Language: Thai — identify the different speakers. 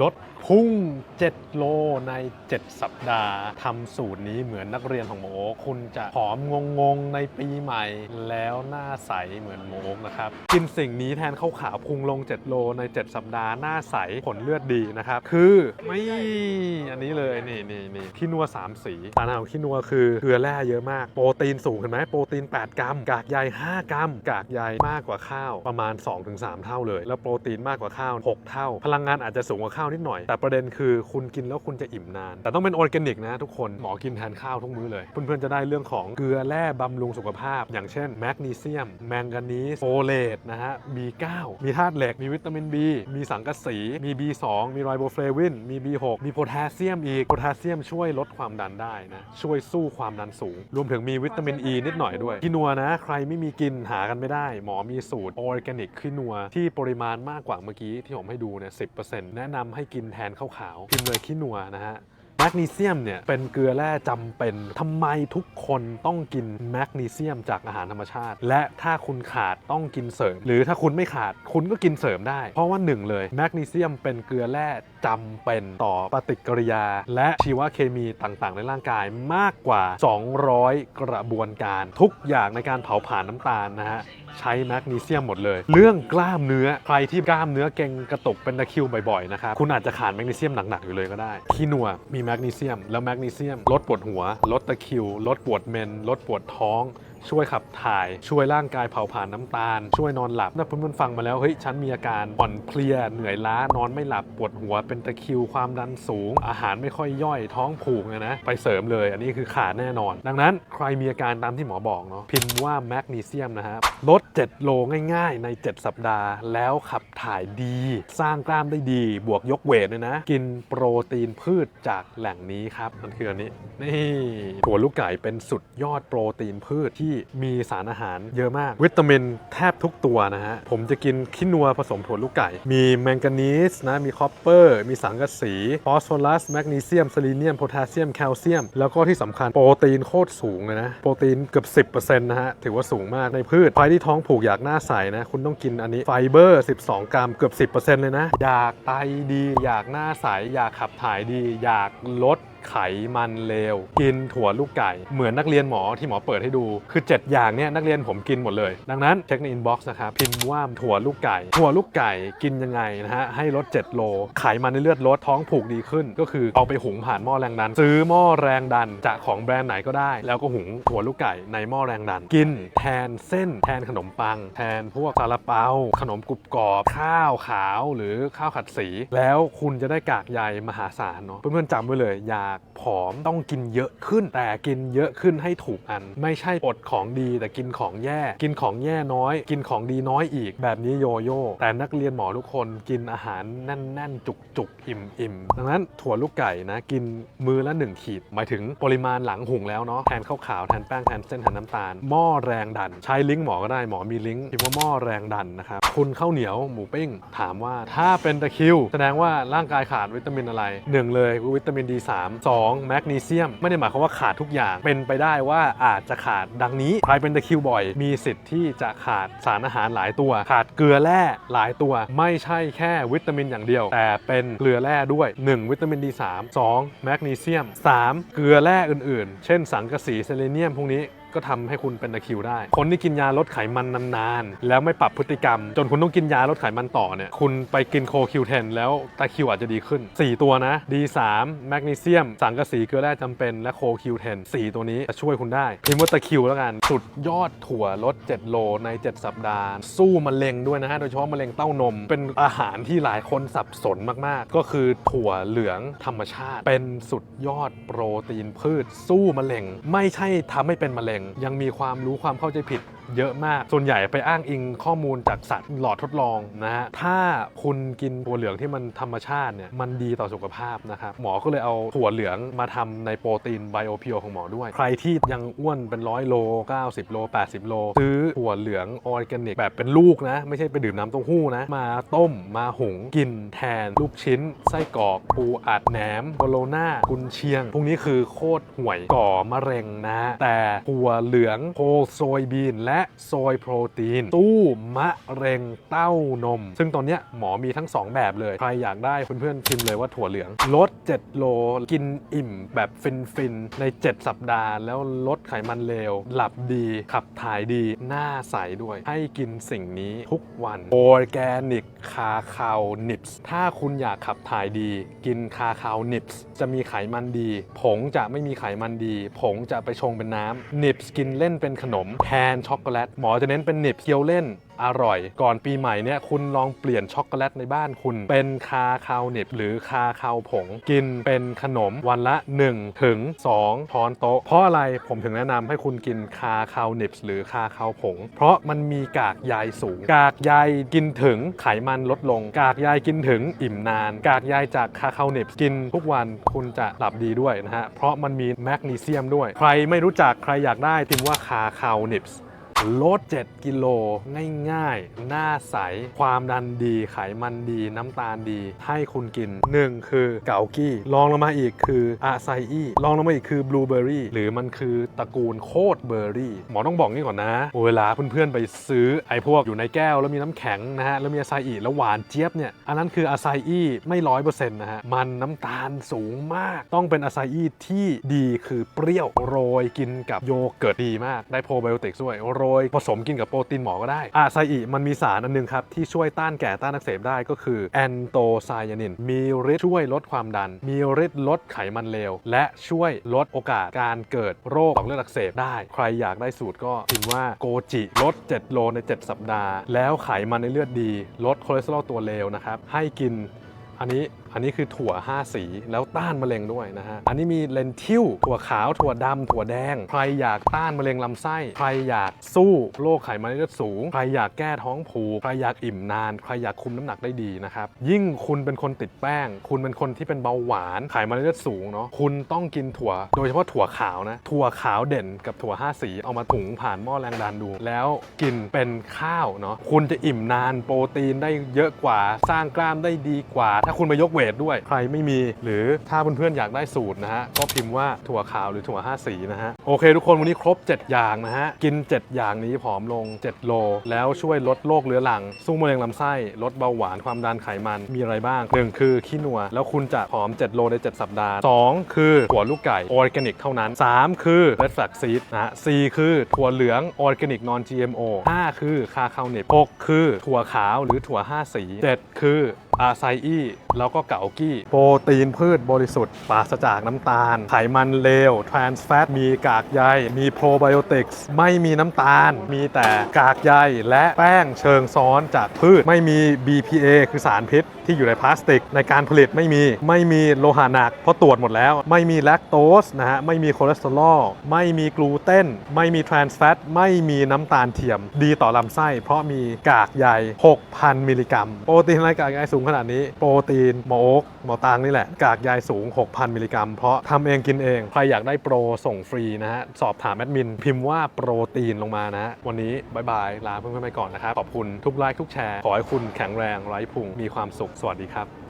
Speaker 1: ลดพุ่ง 7 โลใน 7 สัปดาห์ทำสูตรนี้เหมือนนักเรียนของหมโอ๊คคุณจะผอมงงๆในปีใหม่ แล้วหน้าใสเหมือนหมโอ๊คนะครับ กินสิ่งนี้แทนข้าวขาวพุงลง 7 โลใน 7 สัปดาห์หน้าใสผลเลือดดีนะครับ คือไม่อันนี้เลยนี่นี่นี่ขี้นัว 3 สีสารอาหารของขี้นัวคือเกลือแร่เยอะมากโปรตีนสูงเห็นไหมโปรตีน 8 กรัม กากใย 5 กรัม กากใยมากกว่าข้าวประมาณ 2-3 เท่าเลย แล้วโปรตีนมากกว่าข้าว 6 เท่า พลังงานอาจจะสูงกว่าข้าวนิดหน่อย แต่ประเด็นคือคุณกินแล้วคุณจะอิ่มนาน แต่ต้องเป็นออร์แกนิกนะทุกคนหมอกินแทนข้าวทุกมื้อเลย เพื่อนๆจะได้เรื่องของเกลือแร่บำรุงสุขภาพ อย่างเช่นแมกนีเซียม แมงกานีสโฟเลตนะฮะ B9 มีธาตุเหล็ก มีวิตามิน B มีสังกะสี มี B2 มีไรโบเฟลวิน มี B6 มีโพแทสเซียมอีก โพแทสเซียมช่วยลดความดันได้นะ ช่วยสู้ความดันสูง รวมถึงมีวิตามิน E นิดหน่อยด้วยกินัวนะ ใครไม่มีกินหากันไม่ได้ หมอมีสูตรออร์แกนิกขี้นัวที่ปริมาณมากกว่าเมื่อกี้ที่ผมให้ดูเนี่ย10%แนะนำให้กินแทนข้าวขาวกินเลยขี้หนัวนะฮะ แมกนีเซียมเนี่ยเป็นเกลือแร่จำเป็นทำไมทุกคนต้องกินแมกนีเซียมจากอาหารธรรมชาติ และถ้าคุณขาดต้องกินเสริม หรือถ้าคุณไม่ขาดคุณก็กินเสริมได้ เพราะว่าหนึ่งเลยแมกนีเซียมเป็นเกลือแร่จำเป็นต่อปฏิกิริยา และชีวเคมีต่างๆ ในร่างกายมากกว่า 200 กระบวนการ ทุกอย่างในการเผาผลาญน้ำตาลนะฮะใช้แมกนีเซียมหมดเลย เรื่องกล้ามเนื้อใครที่กล้ามเนื้อเก่งกระตุกเป็นตะคิวบ่อยๆนะครับคุณอาจจะขาดแมกนีเซียมหนักๆอยู่เลยก็ได้ขี้นัวมีแมกนีเซียม แล้วแมกนีเซียมลดปวดหัว ลดตะคริว ลดปวดเมน ลดปวดท้อง ช่วยขับถ่าย ช่วยร่างกายเผาผลาญน้ำตาล ช่วยนอนหลับถ้าเพื่อนๆฟังมาแล้วเฮ้ยฉันมีอาการอ่อนเพลียเหนื่อยล้านอนไม่หลับปวดหัวเป็นตะคิวความดันสูง อาหารไม่ค่อยย่อยท้องผูกนยนะไปเสริมเลย อันนี้คือขาดแน่นอน ดังนั้นใครมีอาการตามที่หมอบอกเนาะพิมพ์ว่าแมกนีเซียมนะฮะลด 7 โลง่าย ๆ ใน 7 สัปดาห์ แล้วขับถ่ายดี สร้างกล้ามได้ดี บวกยกเวทเลยนะ กินโปรตีนพืชจากแหล่งนี้ครับมันคืออันนี้นี่ถั่วลูกไก่เป็นสุดยอดโปรตีนพืชที่มีสารอาหารเยอะมาก วิตามินแทบทุกตัวนะฮะ ผมจะกินขี้นัวผสมถั่วลูกไก่ มีแมงกานีสนะ มีคอปเปอร์ มีสังกะสี ฟอสฟอรัส แมกนีเซียมซเลเนียม โพแทสเซียม แคลเซียม แล้วก็ที่สำคัญโปรตีนโคตรสูงเลยนะ โปรตีนเกือบ 10%นะฮะ ถือว่าสูงมากในพืช ใครที่ท้องผูกอยากหน้าใสนะ คุณต้องกินอันนี้ไฟเบอร์ 12 กรัมเกือบ 10%เลยนะ อยากไตดี อยากหน้าใส อยากขับถ่ายดี อยากลด ไขมันเลว กินถั่วลูกไก่ เหมือนนักเรียนหมอที่หมอเปิดให้ดู คือ 7 อย่างเนี่ยนักเรียนผมกินหมดเลย ดังนั้นเช็คในอินบ็อกซ์นะครับ พิมพ์ว่าถั่วลูกไก่ ถั่วลูกไก่กินยังไงนะฮะ ให้ลด 7 โล ไขมันในเลือดลดท้องผูกดีขึ้น ก็คือเอาไปหุงผ่านหม้อแรงดัน ซื้อหม้อแรงดันจากของแบรนด์ไหนก็ได้ แล้วก็หุงถั่วลูกไก่ในหม้อแรงดัน กินแทนเส้น แทนขนมปัง แทนพวกซาลาเปา ขนมกรุบกรอบ ข้าวขาว หรือข้าวขัดสี แล้วคุณจะได้กากใยมหาศาลเนาะ เพื่อนๆจำไว้เลยอยากผอมต้องกินเยอะขึ้น แต่กินเยอะขึ้นให้ถูกอัน ไม่ใช่อดของดีแต่กินของแย่ กินของแย่น้อย กินของดีน้อยอีก แบบนี้โยโย่แต่นักเรียนหมอทุกคนกินอาหารแน่นๆ จุกๆ อิ่มๆดังนั้นถั่วลูกไก่นะกินมือละ 1 ขีด หมายถึงปริมาณหลังหุงแล้วเนาะแทนข้าวขาวแทนแป้งแทนเส้นแทนน้ำตาล หม้อแรงดัน ใช้ลิงก์หมอก็ได้หมอมีลิงก์พิมพ์ว่าหม้อแรงดันนะครับคุณข้าวเหนียวหมูปิ้งถามว่าถ้าเป็นตะคิว แสดงว่าร่างกายขาดวิตามินอะไร 1 เลยวิตามิน D3 2 แมกนีเซียม ไม่ได้หมายความว่าขาดทุกอย่าง เป็นไปได้ว่าอาจจะขาดดังนี้ ใครเป็นตะคิวบ่อย มีสิทธิ์ที่จะขาดสารอาหารหลายตัว ขาดเกลือแร่หลายตัว ไม่ใช่แค่วิตามินอย่างเดียว แต่เป็นเกลือแร่ด้วย 1 วิตามิน D3 2 แมกนีเซียม 3 เกลือแร่อื่นๆ เช่นสังกะสีเซเลเนียมพวกนี้ ก็ทำให้คุณเป็นตะคริวได้ คนที่กินยาลดไขมันนานๆ แล้วไม่ปรับพฤติกรรม จนคุณต้องกินยาลดไขมันต่อเนี่ย คุณไปกินโคคิวเทนแล้วตะคริวอาจจะดีขึ้น 4 ตัวนะ D3 แมกนีเซียม สังกะสีเกลือแร่จำเป็น และโคคิวเทน4ตัวนี้จะช่วยคุณได้ พิมพ์ว่าตะคริวแล้วกัน สุดยอดถั่วลด 7 โลใน 7 สัปดาห์ สู้มะเร็งด้วยนะฮะ โดยเฉพาะมะเร็งเต้านม เป็นอาหารที่หลายคนสับสนมากๆ ก็คือถั่วเหลืองธรรมชาติ เป็นสุดยอดโปรตีนพืช สู้มะเร็ง ไม่ใช่ทำให้เป็นมะเร็งยังมีความรู้ความเข้าใจผิด เยอะมาก ส่วนใหญ่ไปอ้างอิงข้อมูลจากสัตว์หลอดทดลองนะฮะ ถ้าคุณกินถั่วเหลืองที่มันธรรมชาติเนี่ย มันดีต่อสุขภาพนะครับ หมอก็เลยเอาถั่วเหลืองมาทำในโปรตีนไบโอเพียวของหมอด้วย ใครที่ยังอ้วนเป็นร้อยโล 90 โล 80 โล ซื้อถั่วเหลืองออร์แกนิกแบบเป็นลูกนะ ไม่ใช่ไปดื่มน้ำเต้าหู้นะ มาต้มมาหุงกินแทนลูกชิ้น ไส้กรอกปูอัดแหนมโบโลน่ากุนเชียง พวกนี้คือโคตรห่วยก่อมะเร็งนะ แต่ถั่วเหลืองโคโซยบีนและและโซยโปรตีน ตู้มะเร็งเต้านม ซึ่งตอนนี้หมอมีทั้ง 2 แบบเลย ใครอยากได้เพื่อนๆพิมพ์เลยว่าถั่วเหลือง ลด 7 โล กินอิ่มแบบฟินๆ ใน 7 สัปดาห์ แล้วลดไขมันเลว หลับดี ขับถ่ายดี หน้าใสด้วย ให้กินสิ่งนี้ทุกวันออร์แกนิกคาคาวนิปส์ถ้าคุณอยากขับถ่ายดี กินคาคาวนิปส์จะมีไขมันดี ผงจะไม่มีไขมันดี ผงจะไปชงเป็นน้ำนิปส์กินเล่นเป็นขนมแทนช็อกโกแลตหมอจะเน้นเป็นเนิปส์เคี้ยวเล่นอร่อย ก่อนปีใหม่เนี่ยคุณลองเปลี่ยนช็อกโกแลตในบ้านคุณ เป็นคาคาวนิบหรือคาคาวผง กินเป็นขนมวันละ 1 ถึง 2 ช้อนโต๊ะ เพราะอะไรผมถึงแนะนำให้คุณกินคาคาวนิบหรือคาคาวผง เพราะมันมีกากใยสูง กากใยกินถึงไขมันลดลง กากใยกินถึงอิ่มนาน กากใยจากคาคาวนิบกินทุกวันคุณจะหลับดีด้วยนะฮะเพราะมันมีแมกนีเซียมด้วย ใครไม่รู้จักใครอยากได้พิมว่าคาคาวนิบ ลด 7 กิโล ง่ายๆ หน้าใส ความดันดี ไขมันดี น้ำตาลดี ให้คุณกิน 1 คือเกากี้ลองลงมาอีกคืออาไซอี้ลองลงมาอีกคือบลูเบอร์รี่หรือมันคือตระกูลโคดเบอร์รี่ หมอต้องบอกนี่ก่อนนะ เวลาเพื่อนๆไปซื้อไอ้พวกอยู่ในแก้วแล้วมีน้ำแข็งนะฮะ แล้วมีอาไซอี้แล้วหวานเจี๊ยบเนี่ย อันนั้นคืออาไซอี้ไม่ร้อยเปอร์เซ็นต์นะฮะ มันน้ำตาลสูงมาก ต้องเป็นอาไซอี้ที่ดีคือเปรี้ยวโรยกินกับโยเกิร์ตดีมาก ได้โปรไบโอติกด้วยโรย ผสมกินกับโปรตีนหมอก็ได้อาไซอิมันมีสารอันหนึงครับ ที่ช่วยต้านแก่ต้านอักเสบได้ก็คือแอนโตไซยานิน มีฤทธิ์ช่วยลดความดัน มีฤทธิ์ลดไขมันเลว และช่วยลดโอกาสการเกิดโรคหลอดเลือดอักเสบได้ ใครอยากได้สูตรก็พิมพ์ว่าโกจิลด 7 โลใน 7 สัปดาห์ แล้วไขมันในเลือดดี ลดคอเลสเตอรอลตัวเลวนะครับให้กินอันนี้ อันนี้คือถั่ว 5 สีแล้วต้านมะเร็งด้วยนะฮะ อันนี้มีเลนทิวถั่วขาว ถั่วดำถั่วแดง ใครอยากต้านมะเร็งลำไส้ ใครอยากสู้โรคไขมันในเลือดสูง ใครอยากแก้ท้องผูก ใครอยากอิ่มนาน ใครอยากคุมน้ำหนักได้ดีนะครับ ยิ่งคุณเป็นคนติดแป้ง คุณเป็นคนที่เป็นเบาหวาน ไขมันในเลือดสูงเนาะ คุณต้องกินถั่ว โดยเฉพาะถั่วขาวนะ ถั่วขาวเด่นกับถั่ว 5 สี เอามาถุงผ่านหม้อแรงดันดู แล้วกินเป็นข้าวเนาะ คุณจะอิ่มนาน โปรตีนได้เยอะกว่า สร้างกล้ามได้ดีกว่า ถ้าคุณไปยกเวทด้วย ใครไม่มีหรือถ้าเพื่อนๆอยากได้สูตรนะฮะก็พิมพ์ว่าถั่วขาวหรือถั่ว5สีนะฮะโอเค ทุกคนวันนี้ครบ 7 อย่างนะฮะกิน 7 อย่างนี้ผอมลง 7 โล แล้วช่วยลดโรคเรื้อรัง สู้มะเร็งลำไส้ลดเบาหวานความดันไขมันมีอะไรบ้าง 1 คือขี้นัว แล้วคุณจะผอม 7 โลใน 7 สัปดาห์ 2 คือถั่วลูกไก่ออร์แกนิกเท่านั้น 3 คือ red flax seed นะฮะ4คือถั่วเหลืองออร์แกนิก non GMO 5 คือคาคาวเนป6คือถั่วขาวหรือถั่ว5สี 7 คือ อาไซอี้แล้วก็เกากี้ โปรตีนพืชบริสุทธิ์ปราศจากน้ำตาล ไขมันเลวทรานส์แฟตมีกากใย มีโปรไบโอติกส์ไม่มีน้ำตาล มีแต่กากใยและแป้งเชิงซ้อนจากพืช ไม่มี BPA คือสารพิษที่อยู่ในพลาสติก ในการผลิตไม่มี ไม่มีโลหะหนักเพราะตรวจหมดแล้ว ไม่มีแลคโตสนะฮะ ไม่มีคอเลสเตอรอล ไม่มีกลูเตน ไม่มีทรานส์แฟต ไม่มีน้ำตาลเทียม ดีต่อลำไส้ เพราะมีกากใย 6,000 มิลลิกรัม โปรตีนอะไรกากใยสูงขนาดนี้ โปรตีนหมอโอ๊กหมอตางนี่แหละ กากใยสูง 6,000 มิลลิกรัม เพราะทำเองกินเอง ใครอยากได้โปรส่งฟรีนะฮะ สอบถามแอดมิน พิมพ์ว่าโปรตีนลงมานะฮะ วันนี้บายบาย ลาเพื่อนๆไปก่อนนะครับ ขอบคุณทุกไลค์ทุกแชร์ ขอให้คุณแข็งแรงไร้พุงมีความสุข สวัสดีครับ